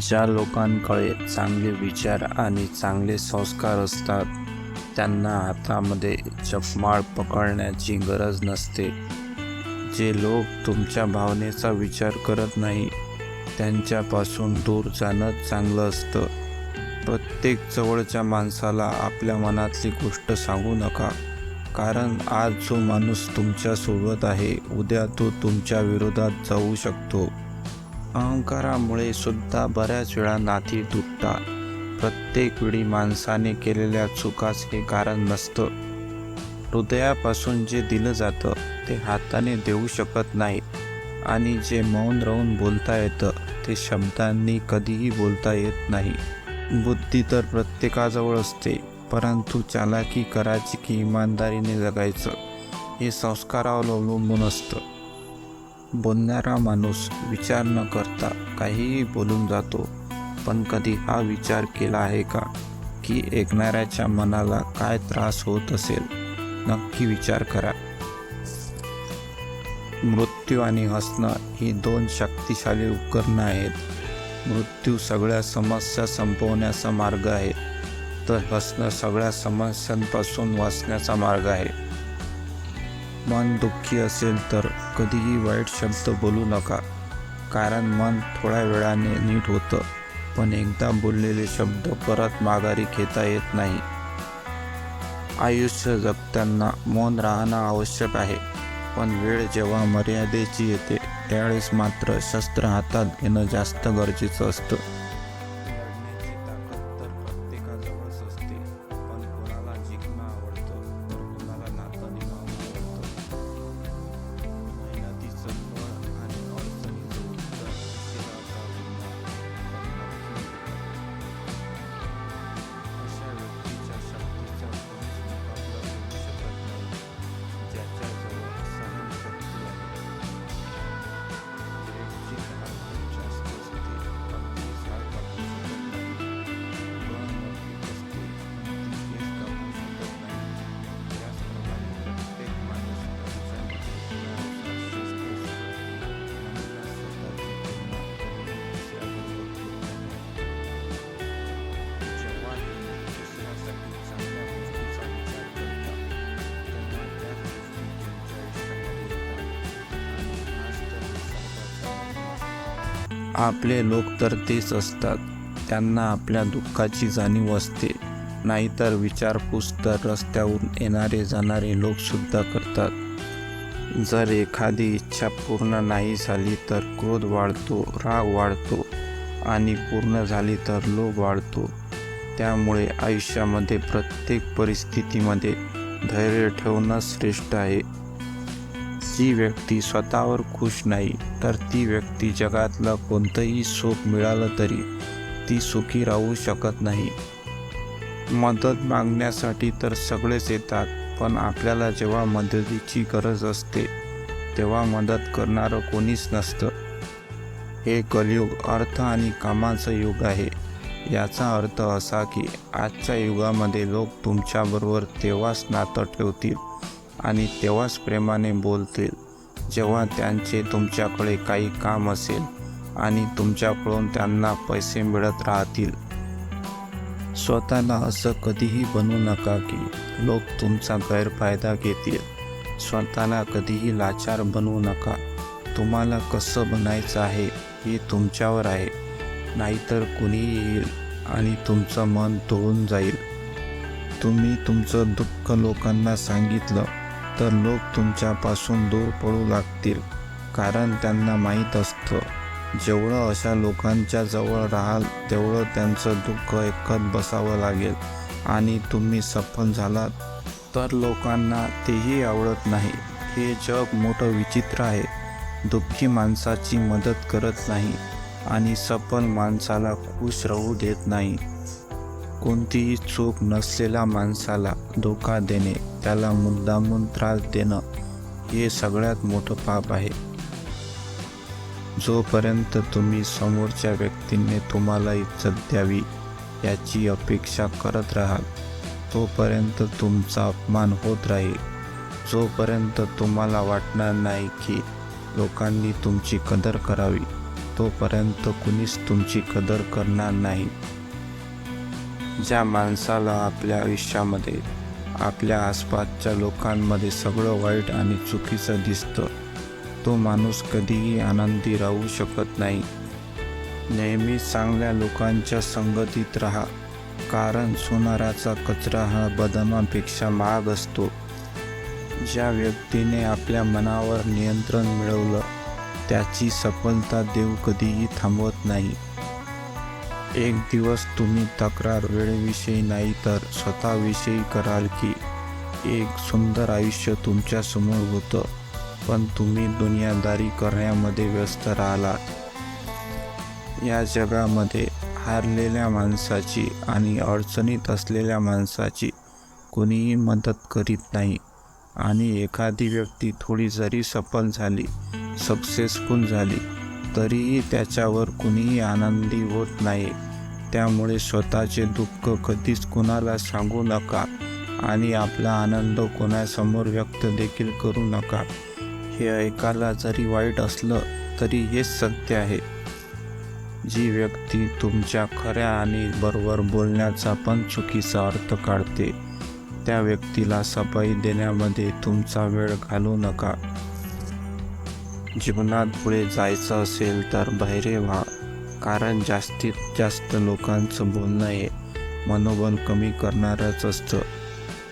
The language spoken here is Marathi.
ज्या लोकांकडे चांगले विचार आणि चांगले संस्कार असतात त्यांना हातामध्ये चपमाळ पकडण्याची गरज नसते. जे लोक तुमच्या भावनेचा विचार करत नाही त्यांच्यापासून दूर जाणं चांगलं असतं. प्रत्येक जवळच्या माणसाला आपल्या मनातली गोष्ट सांगू नका कारण आज जो माणूस तुमच्यासोबत आहे उद्या तो तुमच्या विरोधात जाऊ शकतो. अहंकारामुळे सुद्धा बऱ्याच वेळा नाती तुटतात. प्रत्येक वेळी माणसाने केलेल्या चुकाच हे कारण नसतं. हृदयापासून जे दिलं जातं ते हाताने देऊ शकत नाही आणि जे मौन राहून बोलता येतं ते शब्दांनी कधीही बोलता येत नाही. बुद्धी तर प्रत्येकाजवळ असते परंतु चालाकी करायची की इमानदारीने जगायचं हे संस्कारावर अवलंबून असतं. बोलणारा माणूस विचार न करता काहीही बोलून जातो. पण कधी हा विचार केला आहे का? की ऐकणाऱ्याच्या मनाला काय त्रास होत असेल? नक्की विचार करा. मृत्यू आणि हसणं ही दोन शक्तिशाली उपकरणं आहेत. मृत्यू सगळ्या समस्या संपवण्याचा मार्ग आहे. तर हसणं सगळ्या समस्यांपासून वाचण्याचा मार्ग आहे. मन दुःखी असेल तर कधीही वाईट शब्द बोलू नका. कारण मन थोड्या वेळाने नीट होतं. पण एकदा बोललेले शब्द परत माघारी घेता येत नाही. आयुष्य जगताना मौन राहणं आवश्यक आहे. पण वेळ जेव्हा मर्यादेची येते त्यावेळेस मात्र शस्त्र हातात घेणं जास्त गरजेचं असतं. आपले लोक तर तेच असतात. त्यांना आपल्या दुःखाची जाणीव असते. नाहीतर विचारपूस तर रस्त्यावरून येणारे जाणारे लोकसुद्धा करतात. जर एखादी इच्छा पूर्ण नाही झाली तर क्रोध वाढतो राग वाढतो आणि पूर्ण झाली तर लोभ वाढतो. त्यामुळे आयुष्यामध्ये प्रत्येक परिस्थितीमध्ये धैर्य ठेवणं श्रेष्ठ आहे. जी व्यक्ती स्वतःवर खुश नाही तर ती व्यक्ती जगातलं कोणतंही सुख मिळालं तरी ती सुखी राहू शकत नाही. मदत मागण्यासाठी तर सगळेच येतात पण आपल्याला जेव्हा मदतीची गरज असते तेव्हा मदत करणारं कोणीच नसतं. हे कलयुग अर्थ आणि कामाचं युग आहे. याचा अर्थ असा की आजच्या युगामध्ये लोक तुमच्याबरोबर तेव्हाच नातं ठेवतील आणि तेव्हाच प्रेमाने बोलतील. जेव्हा त्यांचे तुमच्याकडे काही काम असेल आणि तुमच्याकडून त्यांना पैसे मिळत राहतील. स्वतःला असं कधीही बनवू नका की लोक तुमचा गैरफायदा घेतील. स्वतःला कधीही लाचार बनवू नका. तुम्हाला कसं बनायचं आहे हे तुमच्यावर आहे. नाहीतर कुणीही येईल आणि तुमचं मन तोडून जाईल. तुम्ही तुमचं दुःख लोकांना सांगितलं. तर लोक तुमच्यापासून दूर पडू लागतील कारण त्यांना माहीत असतं. जेवढं अशा लोकांच्या जवळ राहाल तेवढं त्यांचं दुःख ऐकत बसावं लागेल. आणि तुम्ही सफल झालात तर लोकांना तेही आवडत नाही. हे जग मोठं विचित्र आहे. दुःखी माणसाची मदत करत नाही. आणि सफल माणसाला खुश राहू देत नाही. कोणतीही चूक नसलेल्या माणसाला धोका देणे त्याला मुद्दामून त्रास देणं हे सगळ्यात मोठं पाप आहे. जोपर्यंत तुम्ही समोरच्या व्यक्तीने तुम्हाला इज्जत द्यावी याची अपेक्षा करत राहाल तोपर्यंत तुमचा अपमान होत राहील. जोपर्यंत तुम्हाला वाटणार नाही की लोकांनी तुमची कदर करावी तोपर्यंत कुणीच तुमची कदर करणार नाही. ज्या माणसाला आपल्या आयुष्यामध्ये आपल्या आसपासच्या लोकांमध्ये सगळं वाईट आणि चुकीचं दिसतं तो माणूस कधीही आनंदी राहू शकत नाही. नेहमी चांगल्या लोकांच्या संगतीत राहा कारण सोनाराचा कचरा हा बदामापेक्षा महाग असतो. ज्या व्यक्तीने आपल्या मनावर नियंत्रण मिळवलं त्याची सफलता देव कधीही थांबवत नाही. एक दिवस तुम्ही तक्रार वेळेविषयी नाही तर स्वतःविषयी कराल की एक सुंदर आयुष्य तुमच्यासमोर होतं. पण तुम्ही दुनियादारी करण्यामध्ये व्यस्त राहिलात. या जगामध्ये हारलेल्या माणसाची आणि अडचणीत असलेल्या माणसाची कोणीही मदत करीत नाही. आणि एखादी व्यक्ती थोडी जरी सफल झाली सक्सेसफुल झाली तरीही त्याच्यावर कुणीही आनंदी होत नाही. त्यामुळे स्वतःचे दुःख कधीच कुणाला सांगू नका आणि आपला आनंद कोणासमोर व्यक्त देखील करू नका. हे ऐकायला जरी वाईट असलं तरी हेच सत्य आहे. जी व्यक्ती तुमच्या खऱ्या आणि बरोबर बोलण्याचा पण चुकीचा अर्थ काढते त्या व्यक्तीला सफाई देण्यामध्ये तुमचा वेळ घालू नका. जीवनात पुढे जायचं असेल तर बहिरे व्हा. कारण जास्तीत जास्त लोकांचं बोलणं हे मनोबल कमी करणारच असतं.